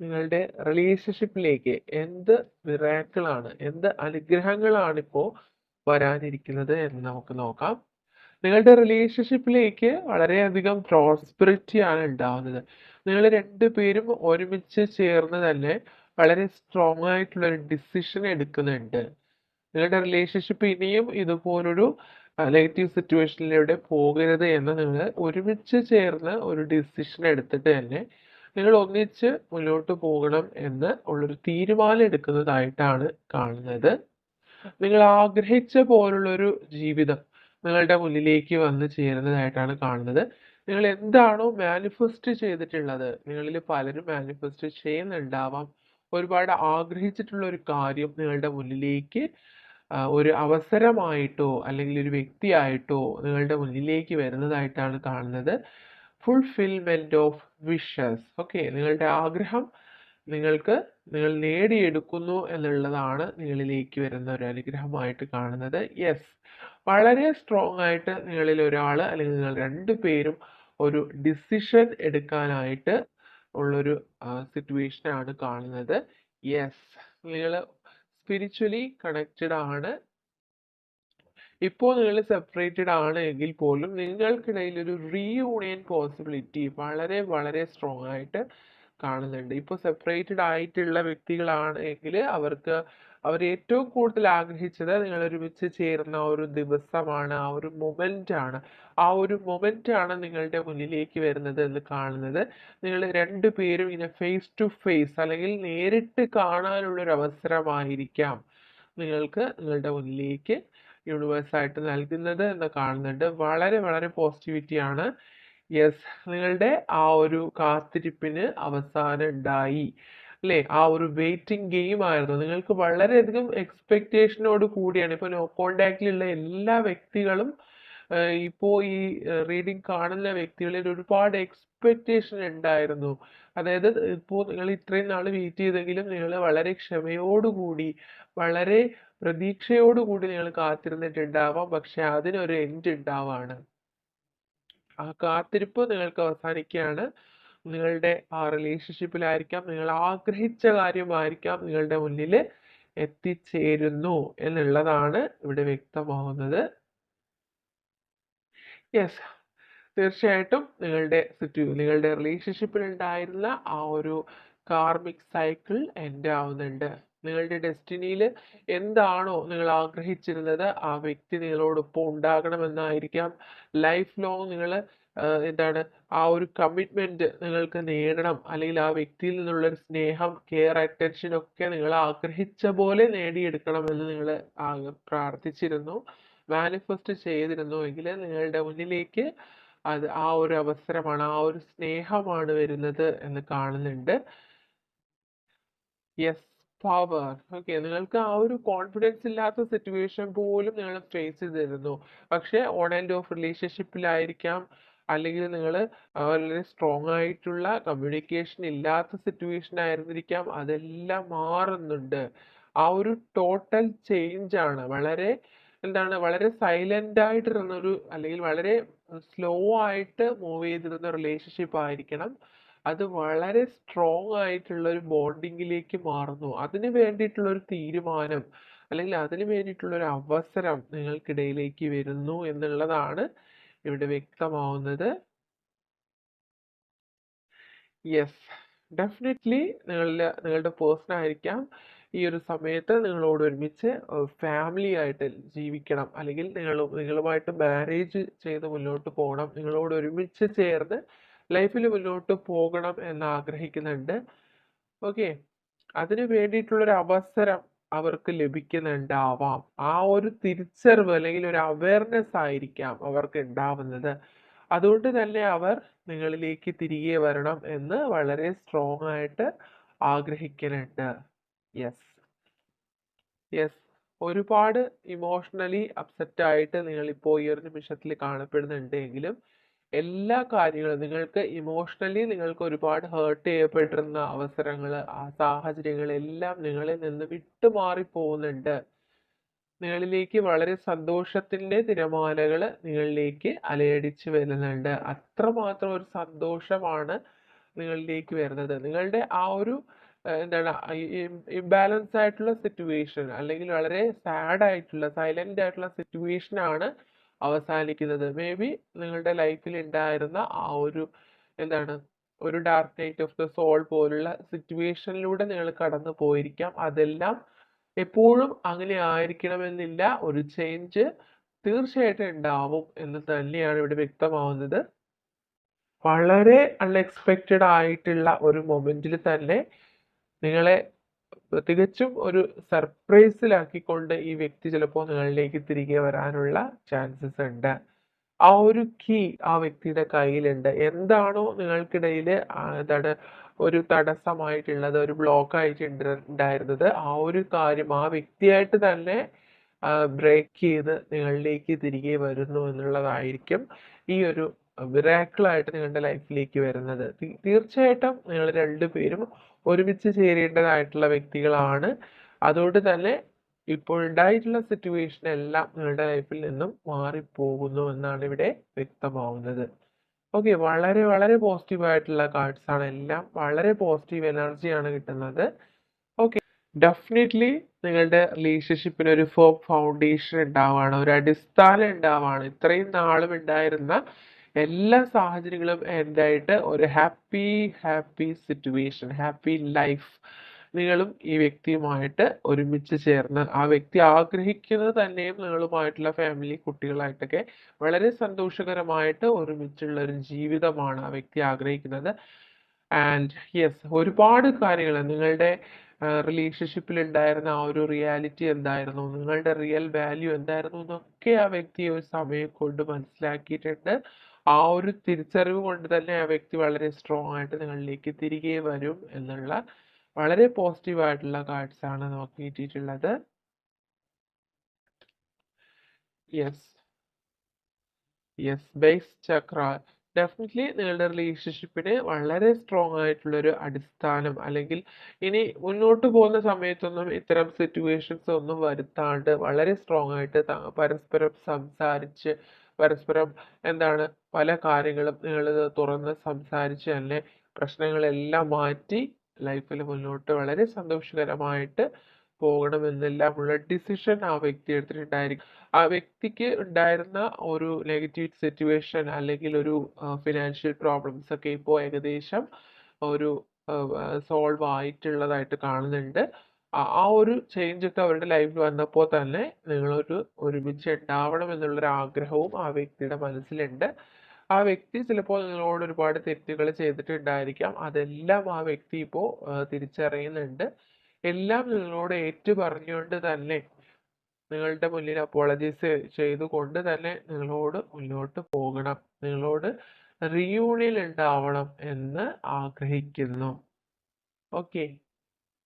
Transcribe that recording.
നിങ്ങളുടെ റിലേഷൻഷിപ്പിലേക്ക് എന്ത് മിറാക്കിളാണ് എന്ത് അനുഗ്രഹങ്ങളാണ് ഇപ്പോൾ വരാനിരിക്കുന്നത് എന്ന് നമുക്ക് നോക്കാം. നിങ്ങളുടെ റിലേഷൻഷിപ്പിലേക്ക് വളരെയധികം പ്രോസ്പെറിറ്റി ആണ് ഉണ്ടാവുന്നത്. നിങ്ങൾ രണ്ടുപേരും ഒരുമിച്ച് ചേർന്ന് തന്നെ വളരെ സ്ട്രോങ് ആയിട്ടുള്ള ഒരു ഡിസിഷൻ എടുക്കുന്നുണ്ട്. നിങ്ങളുടെ റിലേഷൻഷിപ്പ് ഇനിയും ഇതുപോലൊരു നെഗറ്റീവ് സിറ്റുവേഷനിലൂടെ പോകരുത് എന്ന് നിങ്ങൾ ഒരുമിച്ച് ചേർന്ന് ഒരു ഡിസിഷൻ എടുത്തിട്ട് തന്നെ നിങ്ങൾ ഒന്നിച്ച് മുന്നോട്ട് പോകണം എന്ന് ഉള്ളൊരു തീരുമാനം എടുക്കുന്നതായിട്ടാണ് കാണുന്നത്. നിങ്ങൾ ആഗ്രഹിച്ച പോലുള്ളൊരു ജീവിതം നിങ്ങളുടെ മുന്നിലേക്ക് വന്ന് ചേരുന്നതായിട്ടാണ് കാണുന്നത്. നിങ്ങൾ എന്താണോ മാനിഫെസ്റ്റ് ചെയ്തിട്ടുള്ളത് നിങ്ങളിൽ പലരും മാനിഫെസ്റ്റ് ചെയ്യുന്നുണ്ടാവാം. ഒരുപാട് ആഗ്രഹിച്ചിട്ടുള്ള ഒരു കാര്യം നിങ്ങളുടെ മുന്നിലേക്ക് ഒരു അവസരമായിട്ടോ അല്ലെങ്കിൽ ഒരു വ്യക്തിയായിട്ടോ നിങ്ങളുടെ മുന്നിലേക്ക് വരുന്നതായിട്ടാണ് കാണുന്നത്. ഫുൾഫിൽമെന്റ് ഓഫ് വിഷസ് ഓക്കെ നിങ്ങളുടെ ആഗ്രഹം നിങ്ങൾക്ക് നിങ്ങൾ നേടിയെടുക്കുന്നു എന്നുള്ളതാണ് നിങ്ങളിലേക്ക് വരുന്ന ഒരു അനുഗ്രഹമായിട്ട് കാണുന്നത്. യെസ് വളരെ സ്ട്രോങ് ആയിട്ട് നിങ്ങളിൽ ഒരാൾ അല്ലെങ്കിൽ നിങ്ങൾ രണ്ടു പേരും ഒരു ഡിസിഷൻ എടുക്കാനായിട്ട് ഉള്ളൊരു സിറ്റുവേഷനാണ് കാണുന്നത്. യെസ് നിങ്ങൾ സ്പിരിച്വലി കണക്റ്റഡ് ആണ്. ഇപ്പോൾ നിങ്ങൾ സെപ്പറേറ്റഡ് ആണ് എങ്കിൽ പോലും നിങ്ങൾക്കിടയിൽ ഒരു റീയൂണിയൻ പോസിബിലിറ്റി വളരെ വളരെ സ്ട്രോങ് ആയിട്ട് കാണുന്നുണ്ട്. ഇപ്പോൾ സെപ്പറേറ്റഡ് ആയിട്ടുള്ള വ്യക്തികളാണ് എങ്കിൽ അവർക്ക് അവർ ഏറ്റവും കൂടുതൽ ആഗ്രഹിച്ചത് നിങ്ങൾ ഒരുമിച്ച് ചേരുന്ന ഒരു ദിവസമാണ് ആ ഒരു മൊമെന്റ് ആണ്. ആ ഒരു മൊമെന്റ് ആണ് നിങ്ങളുടെ മുന്നിലേക്ക് വരുന്നത് എന്ന് കാണുന്നത്. നിങ്ങൾ രണ്ടുപേരും ഇങ്ങനെ ഫേസ് ടു ഫേസ് അല്ലെങ്കിൽ നേരിട്ട് കാണാനുള്ള ഒരു അവസരമായിരിക്കാം നിങ്ങൾക്ക് നിങ്ങളുടെ മുന്നിലേക്ക് യൂണിവേഴ്സ് ആയിട്ട് നൽകുന്നത് എന്ന് കാണുന്നുണ്ട്. വളരെ വളരെ പോസിറ്റിവിറ്റി ആണ്. യെസ് നിങ്ങളുടെ ആ ഒരു കാത്തിരിപ്പിന് അവസാനം ഉണ്ടായി. അല്ലേ? ആ ഒരു വെയിറ്റിംഗ് ഗെയിം ആയിരുന്നു. നിങ്ങൾക്ക് വളരെയധികം എക്സ്പെക്റ്റേഷനോട് കൂടിയാണ്. ഇപ്പോൾ നോ കോണ്ടാക്റ്റിലുള്ള എല്ലാ വ്യക്തികളും ഇപ്പോൾ ഇപ്പോ ഈ റീഡിംഗ് കാണുന്ന വ്യക്തികളിൽ ഒരുപാട് എക്സ്പെക്റ്റേഷൻ ഉണ്ടായിരുന്നു. അതായത് ഇപ്പോൾ നിങ്ങൾ ഇത്രയും നാൾ വെയിറ്റ് ചെയ്തെങ്കിലും നിങ്ങൾ വളരെ ക്ഷമയോടുകൂടി വളരെ പ്രതീക്ഷയോടുകൂടി നിങ്ങൾ കാത്തിരുന്നിട്ടുണ്ടാവാം. പക്ഷെ അതിനൊരു എൻഡ് ഉണ്ടാവാണ്. ആ കാത്തിരിപ്പ് നിങ്ങൾക്ക് അവസാനിക്കുകയാണ്. നിങ്ങളുടെ ആ റിലേഷൻഷിപ്പിലായിരിക്കാം നിങ്ങൾ ആഗ്രഹിച്ച കാര്യമായിരിക്കാം. നിങ്ങളുടെ മുന്നിൽ എത്തിച്ചേരുന്നു എന്നുള്ളതാണ് ഇവിടെ വ്യക്തമാവുന്നത്. യെസ് തീർച്ചയായിട്ടും നിങ്ങളുടെ സിറ്റു നിങ്ങളുടെ റിലേഷൻഷിപ്പിൽ ഉണ്ടായിരുന്ന ആ ഒരു കാർമിക് സൈക്കിൾ എൻഡ് ആവുന്നുണ്ട്. നിങ്ങളുടെ ഡെസ്റ്റിനിയിൽ എന്താണോ നിങ്ങൾ ആഗ്രഹിച്ചിരുന്നത് ആ വ്യക്തി നിങ്ങളോടൊപ്പം ഉണ്ടാകണമെന്നായിരിക്കാം. ലൈഫ് ലോങ് നിങ്ങൾ എന്താണ് ആ ഒരു കമ്മിറ്റ്മെന്റ് നിങ്ങൾക്ക് നേടണം. അല്ലെങ്കിൽ ആ വ്യക്തിയിൽ നിന്നുള്ള സ്നേഹം കെയർ അറ്റൻഷൻ ഒക്കെ നിങ്ങൾ ആഗ്രഹിച്ച പോലെ നേടിയെടുക്കണം എന്ന് നിങ്ങൾ പ്രാർത്ഥിച്ചിരുന്നു. മാനിഫെസ്റ്റ് ചെയ്തിരുന്നു എങ്കിൽ നിങ്ങളുടെ മുന്നിലേക്ക് അത് ആ ഒരു അവസരമാണ് ആ ഒരു സ്നേഹമാണ് വരുന്നത് എന്ന് കാണുന്നുണ്ട്. യെസ് പവർ ഓക്കെ നിങ്ങൾക്ക് ആ ഒരു കോൺഫിഡൻസ് ഇല്ലാത്ത സിറ്റുവേഷൻ പോലും നിങ്ങൾ ഫേസ് ചെയ്തിരുന്നു. പക്ഷെ ഓൺ ആൻഡ് ഓഫ് റിലേഷൻഷിപ്പിലായിരിക്കാം അല്ലെങ്കിൽ നിങ്ങൾ വളരെ സ്ട്രോങ് ആയിട്ടുള്ള കമ്മ്യൂണിക്കേഷൻ ഇല്ലാത്ത സിറ്റുവേഷൻ ആയിരുന്നിരിക്കാം. അതെല്ലാം മാറുന്നുണ്ട്. ആ ഒരു ടോട്ടൽ ചേഞ്ച് ആണ്. വളരെ എന്താണ് വളരെ സൈലന്റ് ആയിട്ടിരുന്ന ഒരു അല്ലെങ്കിൽ വളരെ സ്ലോ ആയിട്ട് മൂവ് ചെയ്തിരുന്ന റിലേഷൻഷിപ്പ് ആയിരിക്കണം. അത് വളരെ സ്ട്രോങ് ആയിട്ടുള്ള ഒരു ബോണ്ടിങ്ങിലേക്ക് മാറുന്നു. അതിന് വേണ്ടിയിട്ടുള്ള ഒരു തീരുമാനം അല്ലെങ്കിൽ അതിന് വേണ്ടിയിട്ടുള്ള ഒരു അവസരം നിങ്ങൾക്കിടയിലേക്ക് വരുന്നു എന്നുള്ളതാണ് ഇവിടെ വ്യക്തമാവുന്നത്. യെസ് ഡെഫിനറ്റ്ലി നിങ്ങളുടെ നിങ്ങളുടെ പേഴ്സൺ ആയിരിക്കാം. ഈ ഒരു സമയത്ത് നിങ്ങളോട് ഒരുമിച്ച് ഫാമിലി ആയിട്ട് ജീവിക്കണം. അല്ലെങ്കിൽ നിങ്ങൾ നിങ്ങളുമായിട്ട് മാരേജ് ചെയ്ത് മുന്നോട്ട് പോകണം. നിങ്ങളോട് ഒരുമിച്ച് ചേർന്ന് ലൈഫിൽ മുന്നോട്ട് പോകണം എന്ന് ആഗ്രഹിക്കുന്നുണ്ട്. ഓക്കെ അതിന് വേണ്ടിയിട്ടുള്ളൊരു അവസരം അവർക്ക് ലഭിക്കുന്നുണ്ടാവാം. ആ ഒരു തിരിച്ചറിവ് അല്ലെങ്കിൽ ഒരു അവയർനെസ് ആയിരിക്കാം അവർക്ക് ഉണ്ടാവുന്നത്. അതുകൊണ്ട് തന്നെ അവർ നിങ്ങളിലേക്ക് തിരികെ വരണം എന്ന് വളരെ സ്ട്രോങ് ആയിട്ട് ആഗ്രഹിക്കുന്നുണ്ട്. യെസ് യെസ് ഒരുപാട് ഇമോഷണലി അപ്സെറ്റ് ആയിട്ട് നിങ്ങൾ ഇപ്പോൾ ഈ ഒരു നിമിഷത്തിൽ കാണപ്പെടുന്നുണ്ട് എങ്കിലും എല്ലാ കാര്യങ്ങളും നിങ്ങൾക്ക് ഇമോഷണലി നിങ്ങൾക്ക് ഒരുപാട് ഹേർട്ട് ചെയ്യപ്പെട്ടിരുന്ന അവസരങ്ങൾ ആ സാഹചര്യങ്ങൾ എല്ലാം നിങ്ങളിൽ നിന്ന് വിട്ടുമാറി പോകുന്നുണ്ട് നിങ്ങളിലേക്ക് വളരെ സന്തോഷത്തിന്റെ തിരമാലകൾ നിങ്ങളിലേക്ക് അലയടിച്ച് വരുന്നുണ്ട്. അത്രമാത്രം ഒരു സന്തോഷമാണ് നിങ്ങളിലേക്ക് വരുന്നത്. നിങ്ങളുടെ ആ ഒരു എന്താണ് ഇംബാലൻസ് ആയിട്ടുള്ള സിറ്റുവേഷൻ അല്ലെങ്കിൽ വളരെ സാഡ് ആയിട്ടുള്ള സൈലന്റ് ആയിട്ടുള്ള സിറ്റുവേഷൻ ആണ് അവസാനിക്കുന്നത്. മേ ബി നിങ്ങളുടെ ലൈഫിൽ ഉണ്ടായിരുന്ന ആ ഒരു എന്താണ് ഒരു dark night of the soul പോലുള്ള സിറ്റുവേഷനിലൂടെ നിങ്ങൾ കടന്നു പോയിരിക്കാം. അതെല്ലാം എപ്പോഴും അങ്ങനെ ആയിരിക്കണമെന്നില്ല. ഒരു ചേഞ്ച് തീർച്ചയായിട്ടും ഉണ്ടാവും എന്ന് തന്നെയാണ് ഇവിടെ വ്യക്തമാവുന്നത്. വളരെ അൺഎക്സ്പെക്റ്റഡ് ആയിട്ടുള്ള ഒരു മൊമെന്റിൽ തന്നെ നിങ്ങളെ തികച്ചും ഒരു സർപ്രൈസിലാക്കിക്കൊണ്ട് ഈ വ്യക്തി ചിലപ്പോൾ നിങ്ങളിലേക്ക് തിരികെ വരാനുള്ള ചാൻസസ് ഉണ്ട്. ആ ഒരു കീ ആ വ്യക്തിയുടെ കയ്യിലുണ്ട്. എന്താണോ നിങ്ങൾക്കിടയിൽ എന്താണ് ഒരു തടസ്സമായിട്ടുള്ളത് ഒരു ബ്ലോക്ക് ആയിട്ട് ഉണ്ടായിരുന്നത് ആ ഒരു കാര്യം ആ വ്യക്തിയായിട്ട് തന്നെ ബ്രേക്ക് ചെയ്ത് നിങ്ങളിലേക്ക് തിരികെ വരുന്നു എന്നുള്ളതായിരിക്കും ഈ ഒരു ആയിട്ട് നിങ്ങളുടെ ലൈഫിലേക്ക് വരുന്നത്. തീർച്ചയായിട്ടും നിങ്ങൾ രണ്ടുപേരും ഒരുമിച്ച് ചേരേണ്ടതായിട്ടുള്ള വ്യക്തികളാണ്. അതുകൊണ്ട് തന്നെ ഇപ്പോൾ ഉണ്ടായിട്ടുള്ള സിറ്റുവേഷൻ എല്ലാം നിങ്ങളുടെ ലൈഫിൽ നിന്നും മാറിപ്പോകുന്നു എന്നാണ് ഇവിടെ വ്യക്തമാവുന്നത്. ഓക്കെ വളരെ വളരെ പോസിറ്റീവ് ആയിട്ടുള്ള കാർഡ്സ് ആണ് എല്ലാം. വളരെ പോസിറ്റീവ് എനർജിയാണ് കിട്ടുന്നത്. ഓക്കെ ഡെഫിനറ്റ്ലി നിങ്ങളുടെ റിലേഷൻഷിപ്പിന് ഒരു ഫൗണ്ടേഷൻ ഉണ്ടാവുകയാണ് ഒരു അടിസ്ഥാനം ഉണ്ടാവുകയാണ് ഇത്രയും നാളും ഉണ്ടായിരുന്ന എല്ലാ സാഹചര്യങ്ങളും എന്തായിട്ട് ഒരു happy happy situation happy life നിങ്ങളും ഈ വ്യക്തിയുമായിട്ട് ഒരുമിച്ച് ചേർന്ന് ആ വ്യക്തി ആഗ്രഹിക്കുന്നത് തന്നെയും നിങ്ങളുമായിട്ടുള്ള ഫാമിലി കുട്ടികളായിട്ടൊക്കെ വളരെ സന്തോഷകരമായിട്ട് ഒരുമിച്ചുള്ള ഒരു ജീവിതമാണ് ആ വ്യക്തി ആഗ്രഹിക്കുന്നത്. ആൻഡ് യെസ് ഒരുപാട് കാര്യങ്ങൾ നിങ്ങളുടെ റിലേഷൻഷിപ്പിൽ ഉണ്ടായിരുന്ന ആ ഒരു റിയാലിറ്റി എന്തായിരുന്നു? നിങ്ങളുടെ റിയൽ വാല്യൂ എന്തായിരുന്നു? എന്നൊക്കെ ആ വ്യക്തി ഒരു സമയം കൊണ്ട് മനസ്സിലാക്കിയിട്ടുണ്ട്. ആ ഒരു തിരിച്ചറിവ് കൊണ്ട് തന്നെ ആ വ്യക്തി വളരെ സ്ട്രോങ് ആയിട്ട് നിങ്ങളിലേക്ക് തിരികെ വരും എന്നുള്ള വളരെ പോസിറ്റീവ് ആയിട്ടുള്ള കാർഡ്സ് ആണ് നമുക്ക് കിട്ടിയിട്ടുള്ളത്. Yes yes base chakra definitely നിങ്ങളുടെ റിലേഷൻഷിപ്പിന് വളരെ സ്ട്രോങ് ആയിട്ടുള്ള ഒരു അടിസ്ഥാനം അല്ലെങ്കിൽ ഇനി മുന്നോട്ട് പോകുന്ന സമയത്തൊന്നും ഇത്തരം സിറ്റുവേഷൻസ് ഒന്നും വരുത്താണ്ട് വളരെ സ്ട്രോങ് ആയിട്ട് പരസ്പരം സംസാരിച്ച് പരസ്പരം എന്താണ് പല കാര്യങ്ങളും നിങ്ങൾ തുറന്ന് സംസാരിച്ച് തന്നെ പ്രശ്നങ്ങളെല്ലാം മാറ്റി ലൈഫിൽ മുന്നോട്ട് വളരെ സന്തോഷകരമായിട്ട് പോകണമെന്നെല്ലാമുള്ള ഡിസിഷൻ ആ വ്യക്തി എടുത്തിട്ടുണ്ടായിരിക്കും. ആ വ്യക്തിക്ക് ഉണ്ടായിരുന്ന ഒരു നെഗറ്റീവ് സിറ്റുവേഷൻ അല്ലെങ്കിൽ ഒരു ഫിനാൻഷ്യൽ പ്രോബ്ലംസ് ഒക്കെ ഇപ്പോൾ ഏകദേശം ഒരു സോൾവ് ആയിട്ടുള്ളതായിട്ട് കാണുന്നുണ്ട്. ആ ഒരു ചേഞ്ച് ഒക്കെ അവരുടെ ലൈഫിൽ വന്നപ്പോൾ തന്നെ നിങ്ങളൊരു ഒരുമിച്ച് ഉണ്ടാവണം എന്നുള്ളൊരു ആഗ്രഹവും ആ വ്യക്തിയുടെ മനസ്സിലുണ്ട്. ആ വ്യക്തി ചിലപ്പോൾ നിങ്ങളോട് ഒരുപാട് തെറ്റുകൾ ചെയ്തിട്ടുണ്ടായിരിക്കാം. അതെല്ലാം ആ വ്യക്തി ഇപ്പോൾ തിരിച്ചറിയുന്നുണ്ട്. എല്ലാം നിങ്ങളോട് ഏറ്റു പറഞ്ഞുകൊണ്ട് തന്നെ നിങ്ങളുടെ മുന്നിൽ അപ്പോളജീസ് ചെയ്തുകൊണ്ട് തന്നെ നിങ്ങളോട് മുന്നോട്ട് പോകണം. നിങ്ങളോട് റിയൂണിയൻ ഉണ്ടാവണം എന്ന് ആഗ്രഹിക്കുന്നു. ഓക്കെ